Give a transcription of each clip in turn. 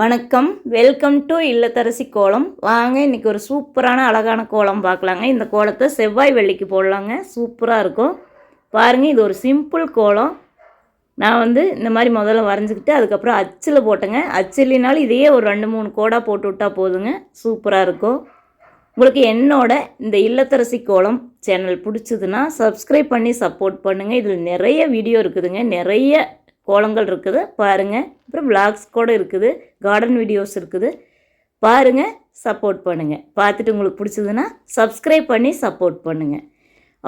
வணக்கம். Welcome to இல்லத்தரசி கோலம். வாங்க இன்னைக்கு ஒரு சூப்பரான அழகான கோலம் பார்க்கலாங்க. இந்த கோலத்தை செவ்வாய் வெள்ளிக்கு போடலாங்க. சூப்பராக இருக்கும். பாருங்கள் இது ஒரு சிம்பிள் கோலம். நான் வந்து இந்த மாதிரி முதல்ல வரைஞ்சிக்கிட்டு அதுக்கப்புறம் அச்சில் போட்டேங்க. அச்சிலினாலும் இதையே ஒரு ரெண்டு மூணு கோடாக போட்டு விட்டால் போதுங்க. சூப்பராக இருக்கும். உங்களுக்கு என்னோட இந்த இல்லத்தரசி கோலம் சேனல் பிடிச்சதுன்னா சப்ஸ்கிரைப் பண்ணி சப்போர்ட் பண்ணுங்கள் இதில் நிறைய வீடியோ இருக்குதுங்க. நிறைய கோலங்கள் இருக்குது பாருங்கள் அப்புறம் விளாக்ஸ் கூட இருக்குது கார்டன் வீடியோஸ் இருக்குது. பாருங்கள் சப்போர்ட் பண்ணுங்கள் பார்த்துட்டு உங்களுக்கு பிடிச்சதுன்னா சப்ஸ்கிரைப் பண்ணி சப்போர்ட் பண்ணுங்கள்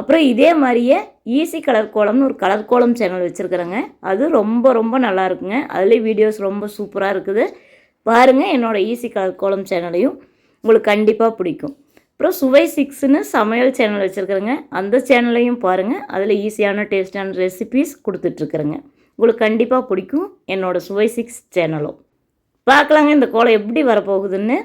அப்புறம் இதே மாதிரியே ஈஸி கலர் கோலம்னு ஒரு கலர் கோலம் சேனல் வச்சுருக்குறேங்க. அது ரொம்ப ரொம்ப நல்லா இருக்குங்க. அதுலேயும் வீடியோஸ் ரொம்ப சூப்பராக இருக்குது. பாருங்கள் என்னோடய ஈஸி கலர் கோலம் சேனலையும் உங்களுக்கு கண்டிப்பாக பிடிக்கும். அப்புறம் சுவை சிக்ஸ்னு சமையல் சேனல் வச்சுருக்குறேங்க. அந்த சேனலையும் பாருங்கள் அதில் ஈஸியான டேஸ்டான ரெசிபீஸ் கொடுத்துட்ருக்குறேங்க உங்களுக்கு கண்டிப்பாக பிடிக்கும். என்னோடய சுவை சிக்ஸ் சேனலும். பார்க்கலாங்க இந்த கோலம் எப்படி வரப்போகுதுன்னு.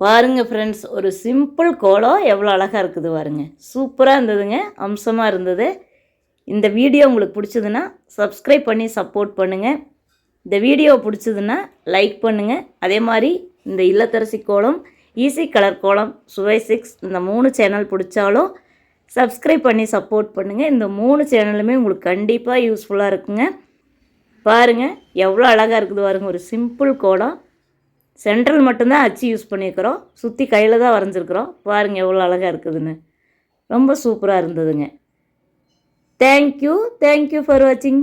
பாருங்கள் ஃப்ரெண்ட்ஸ் ஒரு சிம்பிள் கோலம் எவ்வளோ அழகாக இருக்குது பாருங்க. சூப்பராக இருந்ததுங்க அம்சமாக இருந்தது. இந்த வீடியோ உங்களுக்கு பிடிச்சதுன்னா சப்ஸ்கிரைப் பண்ணி சப்போர்ட் பண்ணுங்கள் இந்த வீடியோ பிடிச்சதுன்னா லைக் பண்ணுங்கள் அதே மாதிரி இந்த இல்லத்தரசி கோலம் ஈஸி கலர் கோலம் சுவை சிக்ஸ் இந்த மூணு சேனல் பிடிச்சாலும் சப்ஸ்கிரைப் பண்ணி சப்போர்ட் பண்ணுங்கள் இந்த மூணு சேனலுமே உங்களுக்கு கண்டிப்பாக யூஸ்ஃபுல்லாக இருக்குங்க. பாருங்கள் எவ்வளோ அழகாக இருக்குது பாருங்க ஒரு சிம்பிள் கோலம். சென்ட்ரல் மட்டும்தான் அச்சு யூஸ் பண்ணியிருக்கிறோம். சுற்றி கையில் தான் வரைஞ்சிருக்கிறோம். பாருங்கள் எவ்வளோ அழகாக இருக்குதுன்னு. ரொம்ப சூப்பராக இருந்ததுங்க. தேங்க்யூ தேங்க்யூ ஃபார் வாட்சிங்